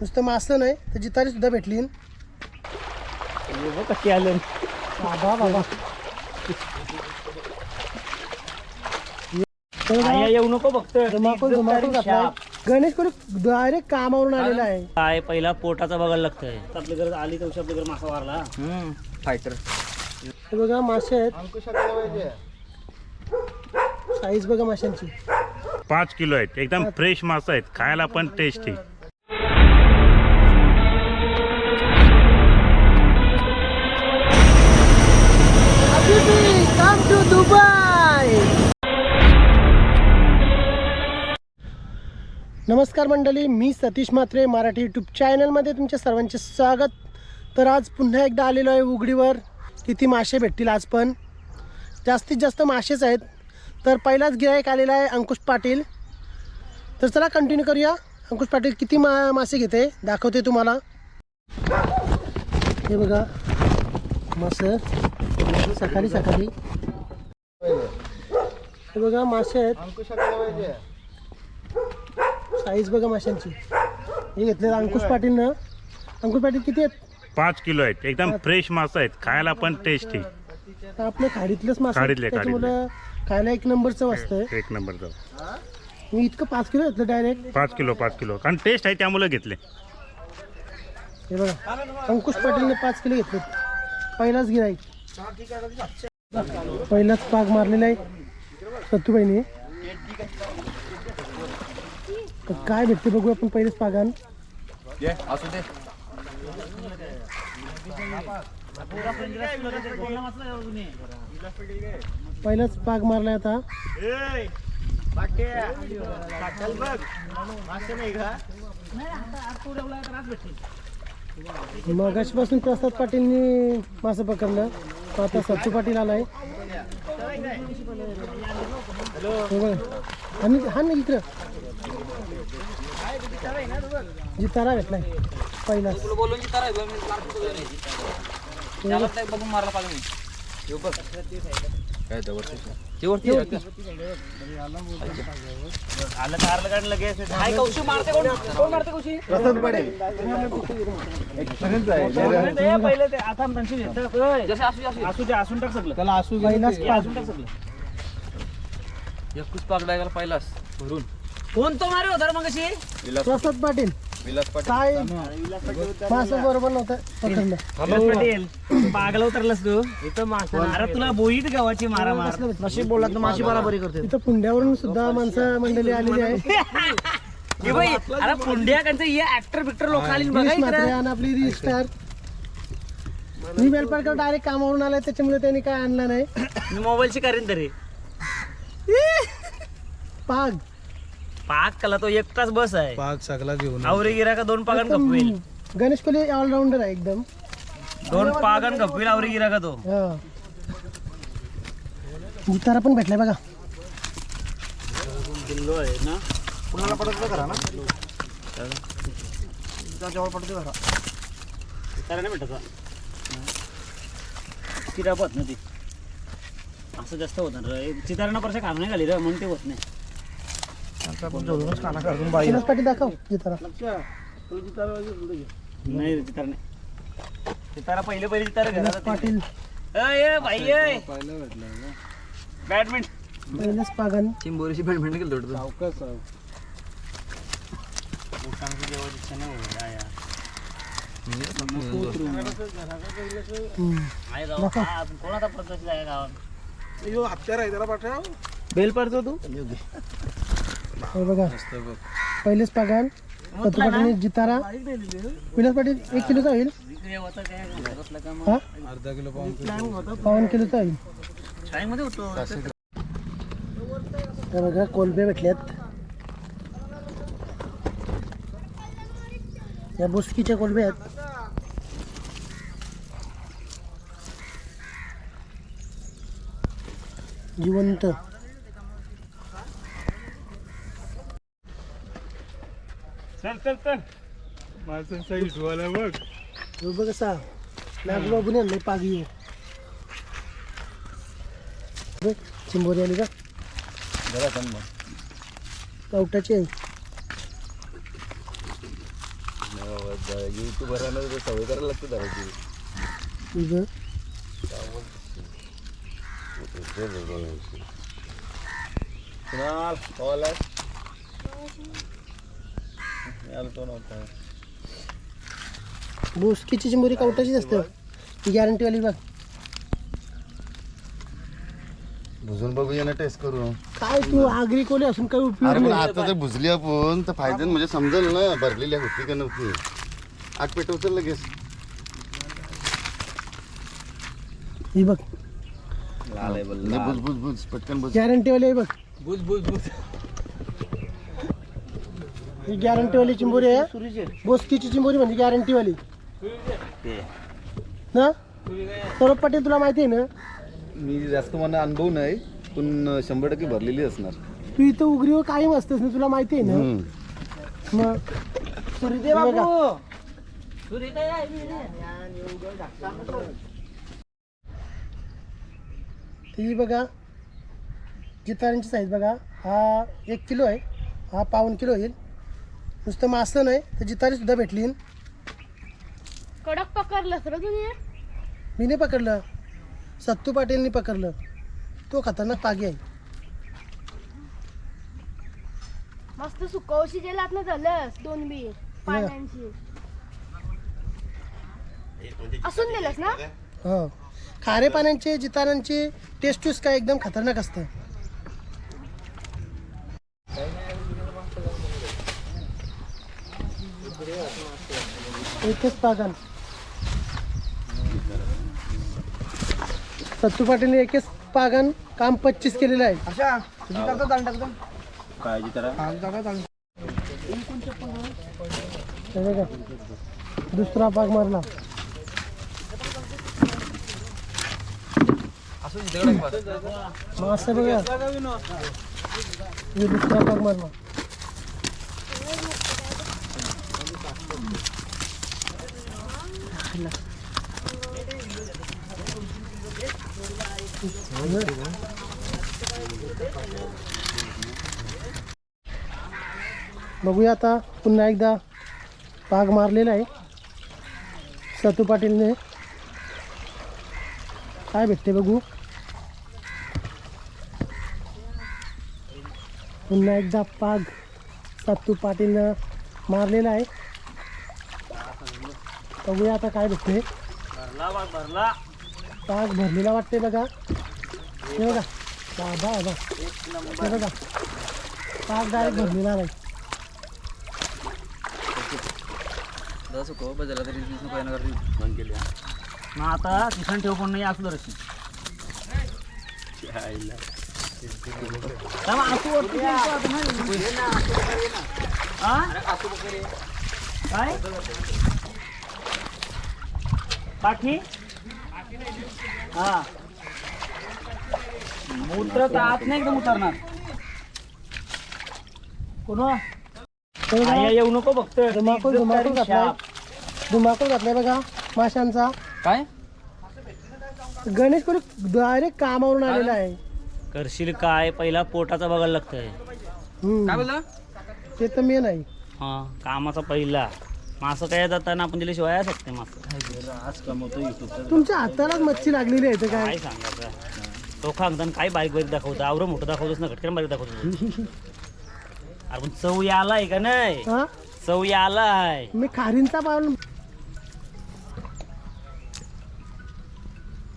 नुसतं मासं नाही तर जितारी सुद्धा भेटली कशी आलं. बाबा बाबा. आया येऊ नको फक्त. घातलाय. गणेश कोणी डायरेक्ट कामावरून आलेला आहे. काय पहिला पोटाचा बघायला लागतंय. आपली गरज आली तर आपली गरज मासा मारला फायटर हे बघा मासे आहेत. साईज बघा माशांची. पाच किलो आहेत. एकदम फ्रेश मासा आहेत. खायला पण टेस्टी नमस्कार मंडळी मी सतीश म्हात्रे मराठी यूट्यूब चॅनलमध्ये तुमच्या सर्वांचे स्वागत. तर आज पुन्हा एकदा आलेलो आहे उघडीवर. किती मासे भेटतील आज पण? जास्तीत जास्त मासेच आहेत. तर पहिलाच गिरायक आलेला आहे अंकुश पाटील. तर चला कंटिन्यू करूया. अंकुश पाटील किती मा मासे घेते? दाखवते तुम्हाला. हे बघा. मासं सकाळी सकाळी. हे बघा मासे आहेत. साईज बघा माशांची. हे घेतलेलं अंकुश पाटील ना. अंकुश पाटील किती आहेत? पाच किलो आहेत. एकदम फ्रेश मासा आहेत. खायला पण टेस्टी तर आपल्या खाडीतलेच मासे आहेत. खाडीतले, त्याच्यामुळं खायला एक नंबरचं वाजतंय. एक नंबरचा. मी इतकं पाच किलो घेतलं डायरेक्ट पाच किलो पाच किलो. कारण टेस्ट आहे त्यामुळे घेतले. हे बघा. अंकुश पाटीलने पाच किलो घेतले. पहिलाच गिराईक पहिलाच पाग मारलेला आहे. सत्तूबाईने. तर काय भेटते बघू आपण पहिलेच पागान असू दे. पहिलाच पाग मारलाय आता. मगाशीपासून प्रसाद पाटीलनी मासं पकडलं. आता सत्तू पाटील आलाय. हे. आणि हा ना इकडं. जितारा भेटलाय पहिलाच. बोलून की तारा त्याला ते बघून मारला पाहिजे मी. येऊ बघ. काय दवरते ते वरती आहे का? आलं तर आलं काढलं लगेच. हाय कौशी मारते कोण? कोण मारते कौशी? ते पहिले ते. आता त्यांची जसे असू असू. असू दे असून टाक सगळं. पहिलाच हे पाग असून टाक सगळं. एकूच पाक डायगाला पाहिलास भरून. कोण तो मारे होता मग विलास प्रसाद पाटील. विलास पाटील. काय मासं बरोबर नव्हतं पकडलं. पटेल. पागला उतरलास तू. अरे तुला बोईत गावाची मारा मार. नशीब बोलत माशी बराबरी करते. इथं पुंड्यावरून सुद्धा माणसं मंडळी आलेली आहे हे बाई अरे पुंड्या त्यांचं हे ऍक्टर बिक्टर लोक आली बघा गिरीश म्हात्रे इकडे. आणि आपली री स्टार मी बेलपाडकर डायरेक्ट कामावरून आलाय त्याच्यामुळे त्यांनी काय आणलं नाही. मी मोबाईलची करीन तरी. पाग. पाक कला तो एकटाच बस आहे. पाक सगळा घेऊन आवरी गिरा का दोन पागन खपवेल. गणेश कोहली ऑलराऊंडर आहे एकदम. दोन पागन खपवेल आवरी गिरा का तो जितारा पण भेटलाय बघा. किल्लो आहे ना. नाही भेटत चिरा पत ना ती. असं जास्त होत ना रे. चितारांना परसा काम नाही घाली रे म्हणून ते होत नाही. दाखव जितारा. नाही नाही. पहिले पहिले चितारा घरात पाटील. अय भाई अय बॅडमिंटन. पहिलेच पागन. चिंबोरीशी बॅडमिंटन केलं आपण कोणाचा प्रदर्शित आहे गावात. हत्यार आहे त्याला पाठव. बेल पडतो तू? हे बघा. पहिलेच पागन सत्तू पाटील जितारा. विलास पाटील एक किलोचा होईल? हा? अर्धा किलो पाऊन पावन किलोचा होईल. हे बघा कोलबे भेटल्यात या बुसकीच्या कोलबे आहेत. जिवंत. चल चल चल. माणसांचा हिशोबाला बघ. हे बघ कसा नागबाबूने आणले पागी चिंबोरी आली का? कवटाची आहे. युट्यूबरांना सवय करायला लागते धरायची तुझं कुणाल कॉल तो नव्हता बोसकीची चिंबोरी कवटाचीच असते ती गॅरंटीवाली बघ. भुजून बघूया ना टेस्ट करू काय तू आगरी कोली असून काही उपयोग अरे पण नाही आता जर भुजली आपण तर फायद्यानं म्हणजे समजेल ना भरलेली होती का नव्हती? आग पेटवचं लगेच. ही बघ. नाही, बुज बुज बुज पटकन बुज गॅरंटीवाली आहे बघ. बुज बुज बुज ही गॅरंटीवाली चिंबोरी आहे. बोसकीची चिंबोरी म्हणजे गॅरंटीवाली ना? सौरभ पाटील तुला माहिती आहे ना? मी जास्त मला अनुभव नाही पण शंभर टक्के भरलेली असणार. तू इथं उगरीवर कायम असतेस ना तुला माहिती आहे ना? मग बघा. ही बघा जितारांची साईज बघा. हा एक किलो आहे. हा पाऊन किलो होईल नुसतं मासं नाही तर जितारी सुद्धा भेटली कडक पकडलंस रे तुम्ही मी नाही पकडलं. सत्तू पाटीलनी पकडलं. तो खतरनाक पागी आहे. मस्त सुकवशी गेलात ना झालंस दोन बी पाण्याची. असून दिलंस ना? हो. खारे पाण्याचे जितारांचे टेस्ट काय एकदम खतरनाक असतं. एकच पागन सत्तू पाटीलने एकच पागन काम पच्चीस केलेलं आहे. अशा तुम्ही करता दांड टाकतो काळजी करा. टाका दांड हे बघा दुसरा पाग मारला. मासे बघा. हे दुसरा पाग मारला. बघूया आता पुन्हा एकदा पाग मारलेला आहे. सतू पाटीलने. काय भेटते बघू? पुन्हा एकदा पाग सत्तू पाटीलनं मारलेला आहे. बघूया आता काय भेटते भरला भरलेला वाटते बघा. हे बघा. बाबा बाबा हे बघा. डायरेक्ट भरलेला नाही मग आता किसन ठेव कोण नाही असलं रशी आता नाही. हा? काय? पाठी? हा. मूत्र तर आत नाही एकदम उतरणार. कोण? येऊ नको फक्त धुमाकूळ धुमाकूळ घातलाय. धुमाकूळ घातलाय बघा माशांचा. काय? गणेश कोणी डायरेक्ट कामावरून आलेला आहे. करशील काय? पहिला पोटाचा बघायला लागतंय. हम्म. ते तर मेन आहे. हा कामाचा पहिला. मासं काय जाताना आपण दिल्याशिवाय आहे शकते मासं. आज कमवतो युट्यूब तुमच्या हातालाच मच्छी लागलेली आहे काय? काय सांगायचं? तो खांगताना काय बारीक बारीक दाखवतं आवरं मोठं दाखवतोस ना घटकन बारीक दाखवतो अरे पण चव यालाय का नाही? हा? चव यालाय. मी खारींचा पाऊल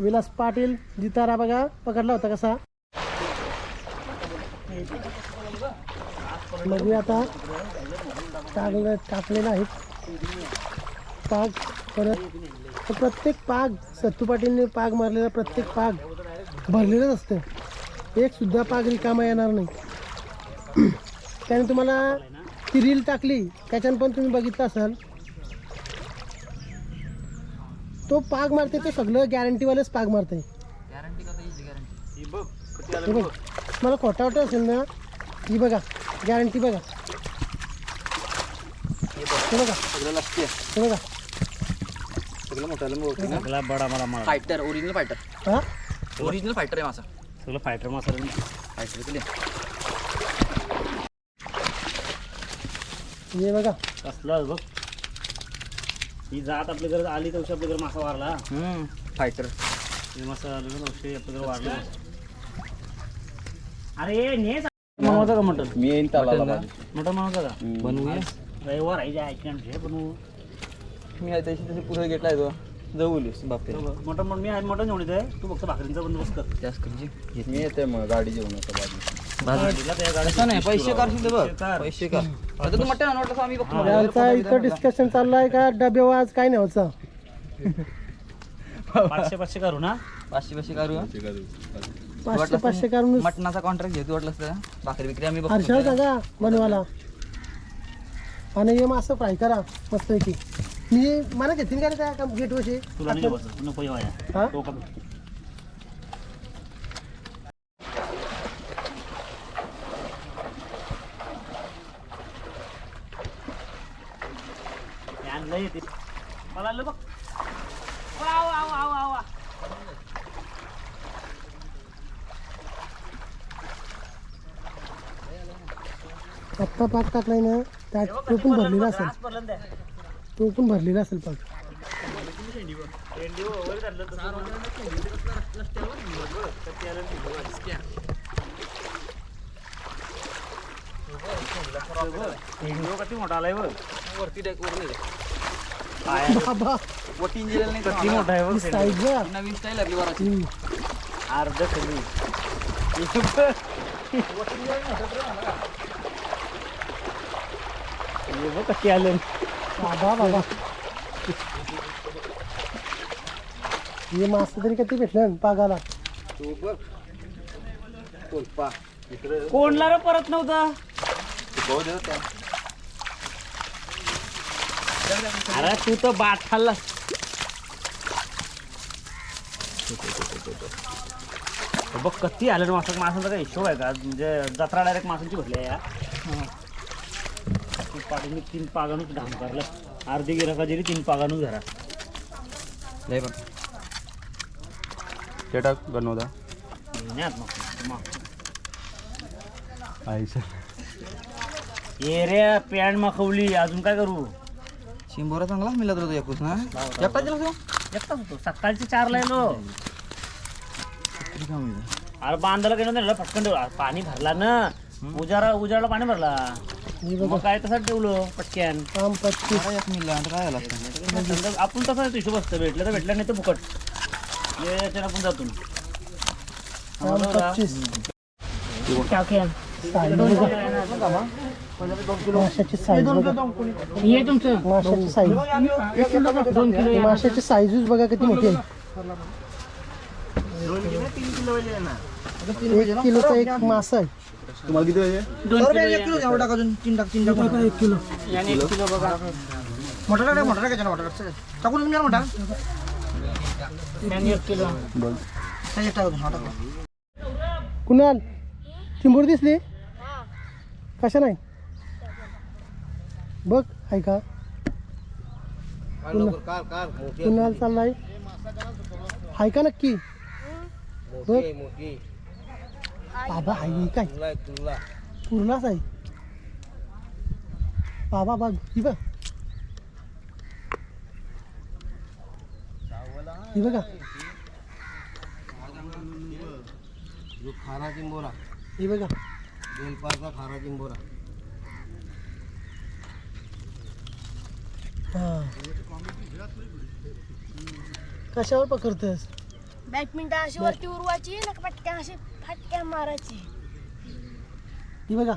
विलास पाटील जितारा बघा पकडला होता कसा? बघूया आता. टाकलं टाकलेला आहे. पाग परत प्रत्येक पाग सत्तू पाटीलने पाग मारलेला प्रत्येक पाग भरलेलंच असतं. एक सुद्धा पाग रिकामा येणार नाही. त्याने तुम्हाला ती रील टाकली त्याच्यानं पण तुम्ही बघितलं असाल. तो पाग मारते ते सगळं गॅरंटीवालेच पाग मारते हे बघ मला खोटा वाटत असेल ना ही बघा गॅरंटी बघा. सगळं लागते सगळं मोठ्याला मोठं सगळा बडा मला फायटर ओरिजिनल फायटर हा? ओरिजिनल फायटर आहे माझा. सगळं फायटर मासा फायटर केले हे बघा. कसलं बघ. ही जात आपल्याकडे आली तर आपल्याकडे मासा वारला. फायटर हे मासा आलं औषध आपल्याकडे वारला. अरे ने बनवायचं का मटन मी येईन त्याला मटन बनवायचं का बनवूया. रविवार आहे जे बनवू. मी आहे तशी तशी पुढे घेतलाय तो. जवळच बापरे. मटन पण मी आहे मटन घेऊन येतोय. तू फक्त भाकरींचा बंदोबस्त कर. जास्त करूची मी येते मग गाडी जेवण नाही पैसे करशील बघ. कर. पैसे कर आता तू मटण आणवलं आम्ही बघतो. यांचा इथं डिस्कशन चाललंय का? काय नाही पाचशे पाचशे करू ना? पाचशे पाचशे करू? पाचशे पाचशे. करून मटणाचा कॉन्ट्रॅक्ट घेतो वाटलं भाकरी विक्री आम्ही बघतो सांगा आणि हे मासं फ्राय करा मस्तपैकी. मी मला घेतील का रे त्या गेट वशी तुला नाही बसत नको येवाया हा? तो का आणलं येते. मला आलं बघ. वा वा वा वा वा. आत्ता पाक टाकलाय ना. त्यात तो पण भरलेला असेल. आज पडलं ना त्या. तो पण भरलेला असेल पाक भेंडी वगैरे धरलं तसं. भेंडी किती मोठा आलाय बघ. वरती डेक वर काय बाबा. वरती इंजिन नाही किती मोठा आहे बघ भेंडी. साईज बघ. नवीन स्टाईल आपली वराची हम्म. अर्ध कमी. हे बघ कशी आले. बाबा बाबा. हे मासे तरी किती भेटलं पागाला? तू बघ. कोलपा कोणला रे परत नव्हता? अरे तू तर बाट खाल्ला बघ कती आलं रे मासा मासांचा काही हिशोब आहे का? म्हणजे जत्रा डायरेक्ट मासांची भरली आहे या. ती तीन पागानूच घाम करलं अर्धी गिराका जरी तीन पागानूच घरा लय बघ ते टाक नाही मग मग आईचं ये रे पॅन्ट माखवली अजून काय करू? शिंबोरा चांगला मिळाला तुला तो एकूच ना? एकटा दिला तू? एकटाच होतो. सकाळचे चारला येलो. किती काम आहे? अरे बांधायला गेलो नाही पटकन ठेवला. पाणी भरला ना. उजारा उजाडला पाणी भरला. हे मग काय तसं ठेवलं? पटक्यान. काम पच्चीस अरे एक मिनिट आता काय झालं असतं? समजा आपण तसा हिशोब असतं भेटलं तर भेटलं नाही तर फुकट. याच्यानं आपण जातो. काम पच्चीस. साईज बघा. माशाची साईज बघा. माशाची साईज. माशाची साईजच बघा किती मोठी आहे. एक किलोचा एक मासा आहे. तुम्हाला किती पाहिजे? एक किलो मोठा टाका मोठा टाकायचा मोठा टाकायचा टाकून तुम्ही मोठा. त्याच्यात टाकून मोठा कुणाल चिंबूर दिसली? कशा नाही? बघ आहे का कुणाल चाललाय? आहे का नक्की? बघ. बाबा आहे काय पूर्णाच आहे. बाबा बघ ही बघ. ही बघा. खारा चिंबोरा ही बघा. बेलपारचा खारा चिंबोरा कशावर पकडतोस बॅडमिंटन अशी वरती उरवायची ना पटक्या अशी फटक्या मारायची. ही बघा.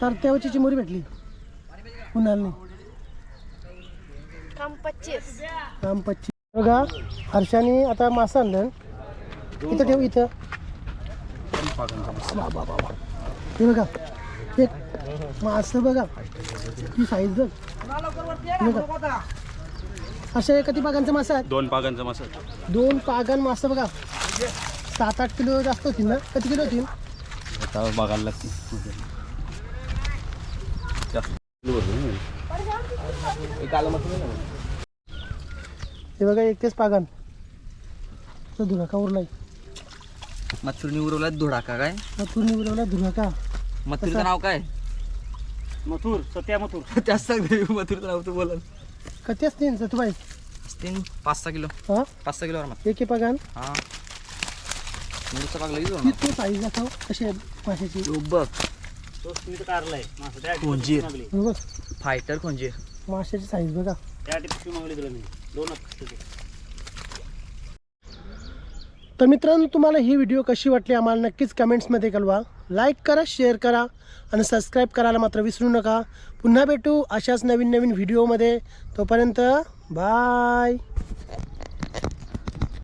तर तेव्हाची चिमुरी भेटली. कुणालने काम पच्चीस. काम पच्चीस. बघा हर्षाने आता मासा आणलं. इथं ठेव इथं. बाबा बाबा हे बघा एक मासं बघा. ती साईज बघ. बघा. अशा किती पागांचा मासा आहे? दोन पागांचा मसा दोन पागान मासं बघा. सात आठ किलो जास्त होतील ना? किती किलो होतील? आता बघायला लागते हे बघा एकच पागान तर धुराका उरलाय. मथुरनी उरवला धुडाका काय? पूर्ण उरवला धुराका. मथुरचं नाव काय? मथुर सत्या मथुर. त्याच सांगते मथुरचं नाव तू बोला. कधी असतील सतुबाई तीन पाच सहा किलो. हा? पाच सहा एक एक पगान हा. निवडचा भाग लगेच ती तो साईज दाखव कशी आहे माशाची. बघ. तर कारलाय. मासा त्या. मागली. बघ फायटर कोणचे माशाची साईज बघा. त्या मागली तुला मी. दोनच तर मित्रांनो तुम्हाला ही व्हिडिओ कशी वाटली आम्हाला नक्कीच कमेंट्समध्ये कळवा. लाईक करा शेअर करा आणि सबस्क्राईब करायला मात्र विसरू नका. पुन्हा भेटू अशाच नवीन नवीन व्हिडिओमध्ये तोपर्यंत बाय